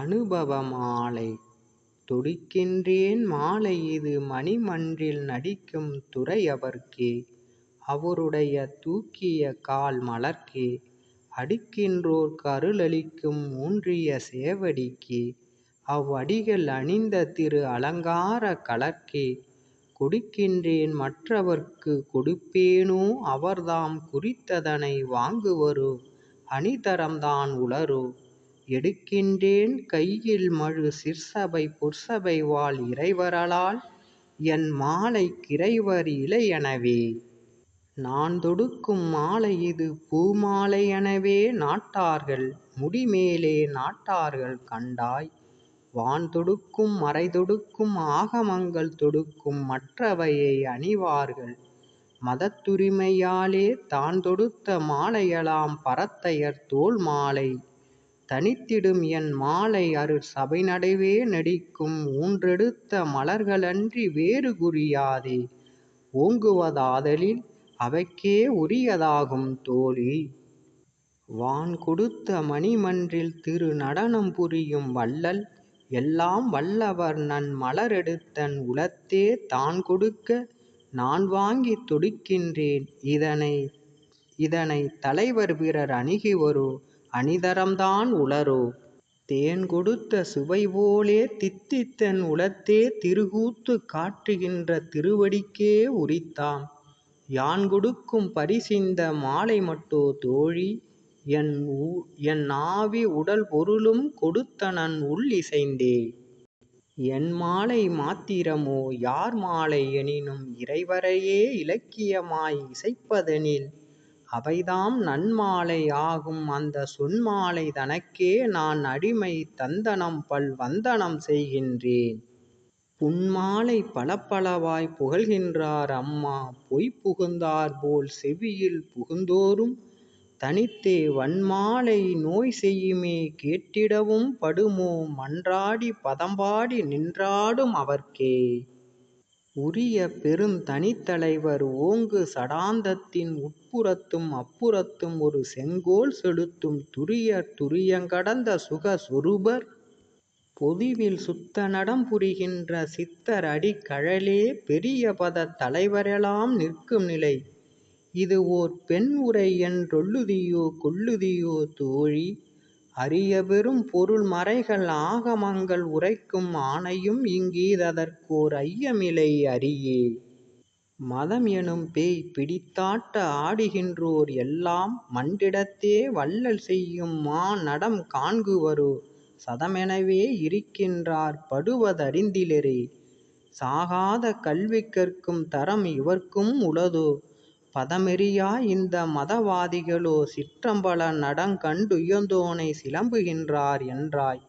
அனுபவ மாலை தொடுக்கின்றேன் மாலை இது மணிமன்றில் நடிக்கும் துரையவர்க்கே அவருடைய தூக்கிய கால் மலர்க்கே. அடிக்கின்றோர் கருளளிக்கும் ஊன்றிய சேவடிக்கே. அவ்வடிகள் அணிந்த திரு அலங்கார கலர்க்கே. கொடுக்கின்றேன் மற்றவர்க்கு கொடுப்பேனோ அவர்தாம் குறித்ததனை வாங்குவரோ. அணிதரம்தான் உளரோ. எடுக்கின்றேன் கையில் மழு சிற்சபை பொற்சபைவாழ் இறைவரலால் என் மாலை கிறைவர் எனவே நான் தொடுக்கும் மாலை இது பூமாலை எனவே. நாட்டார்கள் முடிமேலே நாட்டார்கள் கண்டாய். வான் தொடுக்கும் மறை தொடுக்கும் ஆகமங்கள் தொடுக்கும் மற்றவையை அணிவார்கள். மதத்துரிமையாலே தான் தொடுத்த மாலையலாம் பரத்தையர் தோள் மாலை தனித்திடும் என் மாலை அருட் சபைநடுவே நடிக்கும் ஊன்றெடுத்த மலர்களன்றி வேறு குறியாதே. ஓங்குவதாதலில் அவைக்கே உரியதாகும் தோழி. வான் கொடுத்த மணிமன்றில் திரு நடனம் புரியும் வள்ளல் எல்லாம் வல்லவர் நன் மலரெடுத்தன் உளத்தே தான் கொடுக்க நான் வாங்கித் தொடுக்கின்றேன். இதனை இதனை தலைவர் பிறர் அணிகுவரோ அணிதரம்தான் உளரோ? தேன் கொடுத்த சுவைபோலே தித்தித்தென் உளத்தே திருகூத்து காட்டுகின்ற திருவடிக்கே உரித்தாம். யான் கொடுக்கும் பரிசிந்த மாலை மட்டோ தோழி? என் ஆவி உடல் பொருளும் கொடுத்தனன் உள் இசைந்தே. என் மாலை மாத்திரமோ? யார் மாலை எனினும் இறைவரையே இலக்கியமாய் இசைப்பதெனில் அவைதாம் நன்மாலை ஆகும் அந்த சொன்மாலை தனக்கே நான் அடிமை தந்தனம் பல் வந்தனம் செய்கின்றேன். புன்மாலை பலப்பலவாய்ப் புகழ்கின்றார் அம்மா பொய் புகுந்தார் போல் செவியில் புகுந்தோறும் தனித்தே வன்மாலை நோய் செய்யுமே கேட்டிடவும் படுமோ மன்றாடி பதம்பாடி நின்றாடும் அவர்க்கே. உரிய பெருந் தனித்தலைவர் ஓங்கு சடாந்தத்தின் உட்புறத்தும் அப்புறத்தும் ஒரு செங்கோல் செலுத்தும் துரியர் துரியங்கடந்த சுக சொரூபர் பொதுவில் சுத்த நடம் புரிகின்ற சித்தர் அடிக் கழலே பெரிய பதத் தலைவரெலாம் நிற்கும் நிலை. இது ஓர் பெண் உரை என்றொல்லுதியோ கொல்லுதியோ தோழி. அரியபெரும் பொருள் மறைகள் ஆகமங்கள் உரைக்கும் ஆணையும் இங்கீததற்கோர் ஐயமிலை அறியே மதம் எனும் பேய் பிடித்தாட்ட ஆடுகின்றோர் எல்லாம் மண்டிடத்தே வள்ளல் செய்யும் மா நடம் காண்குவரோ. சதமெனவே இருக்கின்றார் படுவதறிந்திலரே. சாகாத கல்வி கற்கும் தரம் இவர்க்கும் உளதோ. பதமறியா இந்த மதவாதிகளோ சிற்றம்பல நடங்கண்டுயர்ந்தோனை சிலம்புகின்றார் என்றாய்.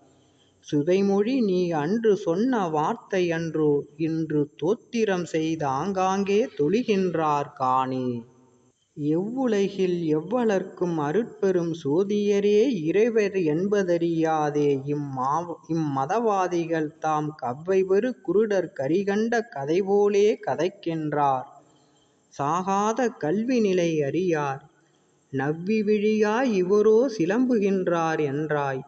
சுதைமொழி நீ அன்று சொன்ன வார்த்தையன்றோ இன்று தோத்திரம் செய்து ஆங்காங்கே தொழுகின்றார் காணே. எவ்வுலகில் எவ்வளர்க்கும் அருட்பெரும் சோதியரே இறைவர் என்பதறியாதே இம்மதவாதிகள் தாம் கவ்வைவரு குருடர் கரிகண்ட கதைபோலே கதைக்கின்றார். சாகாத கல்விநிலை அறியார். நவ்வி விழியாய் இவரோ சிலம்புகின்றார் என்றாய்.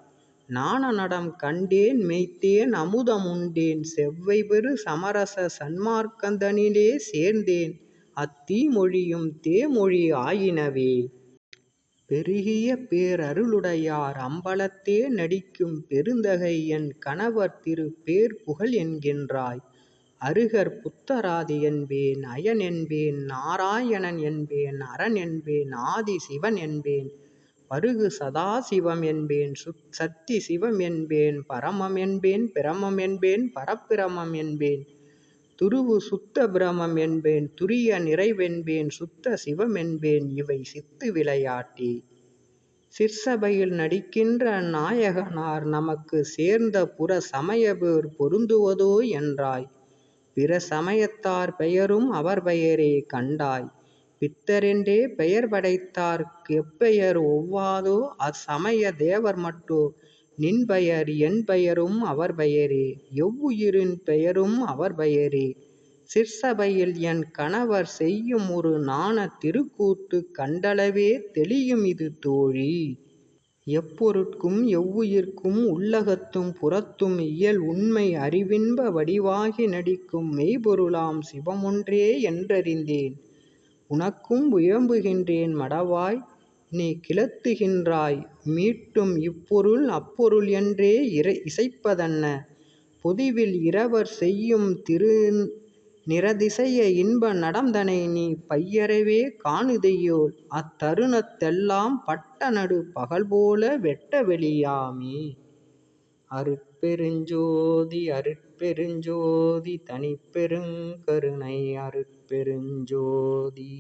ஞானநடம் கண்டேன் மெய்த்தேன் அமுதமுண்டேன் செவ்வைபெறு சமரச சன்மார்க்கந்தனிலே சேர்ந்தேன். அத்தீமொழியும் தேமொழி ஆயினவே. பெருகிய பேரருளுடையார் அம்பலத்தே நடிக்கும் பெருந்தகை என் கணவர் திரு பேர் புகழ் என்கின்றாய். அருகர் புத்தராதி என்பேன் அயன் என்பேன் நாராயணன் என்பேன் அரண் என்பேன் ஆதி சிவன் என்பேன் பருகு சதாசிவம் என்பேன் சுத் சத்தி சிவம் என்பேன் பரமம் என்பேன் பிரமம் என்பேன் பரப்பிரமம் என்பேன் துருவு சுத்த பிரமம் என்பேன் துரிய நிறைவென்பேன் சுத்த சிவம் என்பேன் இவை சித்து விளையாட்டி. சிற்சபையில் நடிக்கின்ற நாயகனார் நமக்கு சேர்ந்த புற சமயபேர் பொருந்துவதோ என்றாய். பிற சமயத்தார் பெயரும் அவர் பெயரே கண்டாய். பித்தரென்றே பெயர் படைத்தார்க் எப்பெயர் ஒவ்வாதோ? அச்சமய தேவர்மட்டோ நின் பெயர் என் பெயரும் அவர் பெயரே. எவ்வுயிரின் பெயரும் அவர் பெயரே. சிற்சபையில் என் கணவர் செய்யும் ஒரு நாண திருக்கூத்துக் கண்டளவே தெளியும் இது தோழி. எப்பொருட்கும் எவ்வுயிர்க்கும் உள்ளகத்தும் புறத்தும் இயல் உண்மை அறிவின்ப வடிவாகி நடிக்கும் மெய்ப்பொருளாம் சிவமொன்றே என்றறிந்தேன். உனக்கும் இயம்புகின்றேன் மடவாய் நீ கிளத்துகின்றாய் மீட்டும் இப்பொருள் அப்பொருள் என்றே இசைப்பதென்ன? பொதுவில் இரவர் செய்யும் திரு நிறதிசைய இன்ப நடம்தனை நீ பையறவே காணுதையேல் அத்தருணத் தெல்லாம் பகல் பகல்போல வெட்ட வெளியாமே. அருட்பெருஞ்சோதி அருட்பெருஞ்சோதி தனிப்பெருங் கருணை அருட்பெருஞ்சோதி